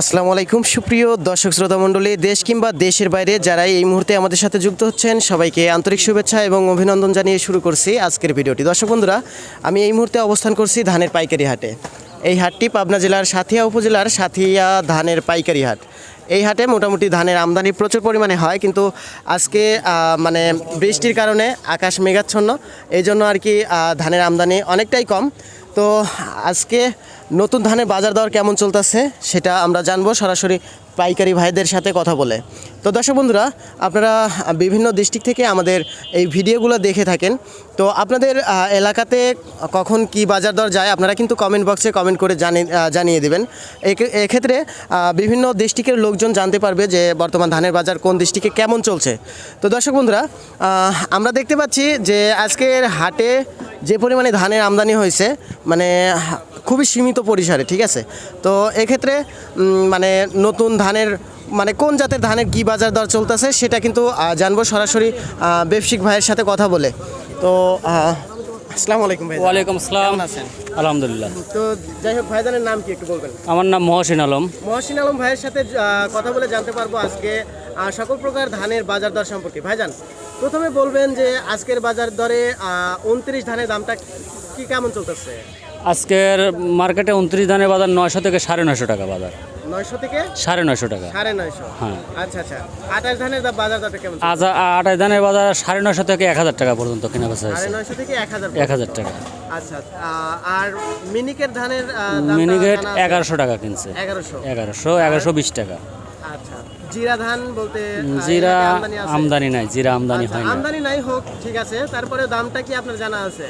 আসসালামু আলাইকুম। সুপ্রিয় দর্শক শ্রোতা মণ্ডলী, দেশ কিংবা দেশের বাইরে যারা এই মুহূর্তে আমাদের সাথে যুক্ত হচ্ছেন, সবাইকে আন্তরিক শুভেচ্ছা এবং অভিনন্দন জানিয়ে শুরু করছি আজকের ভিডিওটি। দর্শক বন্ধুরা, আমি এই মুহূর্তে অবস্থান করছি ধানের পাইকারি হাটে। এই হাটটি পাবনা জেলার সাথিয়া উপজেলার সাথিয়া ধানের পাইকারি হাট। এই হাটে মোটামুটি ধানের আমদানি প্রচুর পরিমাণে হয়, কিন্তু আজকে মানে বৃষ্টির কারণে আকাশ মেঘাচ্ছন্ন। এই জন্য আর কি ধানের আমদানি অনেকটাই কম। তো আজকে নতুন ধানের বাজার দর কেমন চলতেছে সেটা আমরা জানব সরাসরি পাইকারি ভাইদের সাথে কথা বলে। তো দর্শক বন্ধুরা, আপনারা বিভিন্ন ডিস্ট্রিক্ট থেকে আমাদের এই ভিডিওগুলো দেখে থাকেন। তো আপনাদের এলাকাতে কখন কি বাজার দর যায়, আপনারা কিন্তু কমেন্ট বক্সে কমেন্ট করে জানিয়ে দেবেন। একে- এক্ষেত্রে বিভিন্ন ডিস্ট্রিক্টের লোকজন জানতে পারবে যে বর্তমান ধানের বাজার কোন ডিস্ট্রিক্টে কেমন চলছে। তো দর্শক বন্ধুরা আমরা দেখতে পাচ্ছি যে আজকের হাটে যে পরিমাণে ধানের আমদানি হয়েছে মানে খুবই সীমিত পরিসরে ঠিক আছে? তো এক্ষেত্রে মানে নতুন ধানের মানে কোন জাতের ধানের কী বাজার দর চলতেছে সেটা কিন্তু জানব সরাসরি ব্যবসায়িক ভাইয়ের সাথে কথা বলে। তো আসসালামু আলাইকুম ভাই ওয়ালাইকুম আসসালাম। আছেন? আলহামদুলিল্লাহ। তো যাই হোক ভাইজানের নাম কি একটু বলবেন? আমার নাম মহসিন আলম। মহসিন আলম ভাইয়ের সাথে কথা বলে জানতে পারব আজকে সকল প্রকার ধানের বাজার দর সম্পর্কে। ভাইজান প্রথমে বলবেন যে আজকের বাজার দরে উনত্রিশ ধানের দামটা কি কেমন চলতেছে? আজকের মার্কেটে উনত্রিশ ধানের বাজার নয়শো থেকে সাড়ে নয়শো টাকা বাজার। নয়শো থেকে? সাড়ে নয়শো টাকা। সাড়ে নয়শো? হ্যাঁ। আচ্ছা আচ্ছা। আঠাশ ধানের বাজার কেমন চলছে? আজ আঠাশ ধানের বাজার সাড়ে নয়শো থেকে এক হাজার টাকা পর্যন্ত কেনা বেচা সাড়ে হয়েছে নয়শো থেকে এক হাজার এক হাজার টাকা। আচ্ছা আর ধানের আহ, মিনিগেট এগারোশো টাকা কিনছে। এগারোশো। এগারোশো এগারোশো বিশ টাকা। আচ্ছা জিরা ধান বলতে জিরা আমদানি নাই জিরা আমদানি আচ্ছা, হয় আমদানি নাই হোক ঠিক আছে। তারপরে দামটা কি আপনার জানা আছে?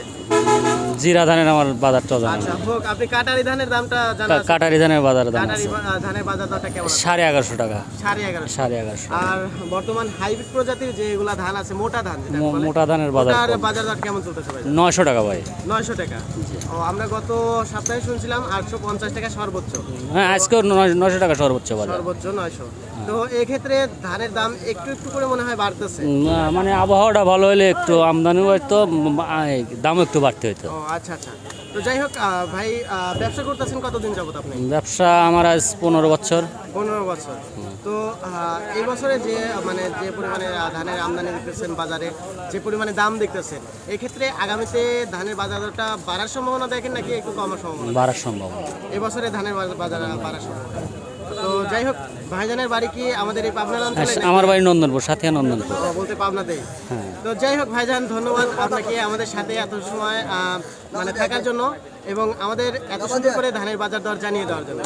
জিরা ধানের আমার বাজারটাও জানা আচ্ছা হোক আপনি কাটারি ধানের দামটা জানা আছে। কাটারি ধানের বাজার দাম কাটারি ধানের বাজার দরটা কেমন আছে? সাড়ে এগারোশো টাকা। সাড়ে এগারোশো। সাড়ে এগারোশো আর বর্তমান হাইব্রিড প্রজাতির যেগুলা ধান আছে মোটা ধান যেটা বলে, মোটা ধানের বাজার কম। বাজার দর কেমন চলতেছে ভাই? নয়শো টাকা ভাই। নয়শো টাকা। ও আমরা গত সপ্তাহে শুনছিলাম আটশো পঞ্চাশ টাকা সর্বোচ্চ। হ্যাঁ নয়- নয়শো টাকা সর্বোচ্চ বাজার। সর্বোচ্চ নয়শো। তো এক্ষেত্রে ধানের দাম একটু একটু করে মনে হয় বাড়তেছে। না, মানে আবহাওয়াটা ভালো হলে একটু আমদানিও হয়তো দামও একটু বাড়তে হইতো। ও আচ্ছা আচ্ছা। তো যাই হোক ভাই ব্যবসা করতেছেন কতদিন যাবত আপনি? ব্যবসা আমার আজ পনেরো বছর। পনেরো বছর। তো এই বছরে যে মানে যে পরিমাণে ধানের আমদানি দেখতেছেন বাজারে যে পরিমাণে দাম দেখতেছেন এক্ষেত্রে আগামীতে ধানের বাজার দরটা বাড়ার সম্ভাবনা দেখেন নাকি একটু কমার সম্ভাবনা? বাড়ার সম্ভব এবছরে ধানের বাজার বাজার বাড়ার সম্ভাবনা। তো যাই হোক ভাইজানের বাড়ি কি আমাদের এই পাবনার অঞ্চলে আমার বাড়ি নন্দনপুর সাথে নন্দনপুর। বলতে পাবনাতেই। হ্যাঁ। তো যাই হোক ভাইজান ধন্যবাদ আপনাকে আমাদের সাথে এত সময় মানে থাকার জন্য এবং আমাদের এত সুন্দর করে ধানের বাজার দর জানিয়ে দেওয়ার জন্য।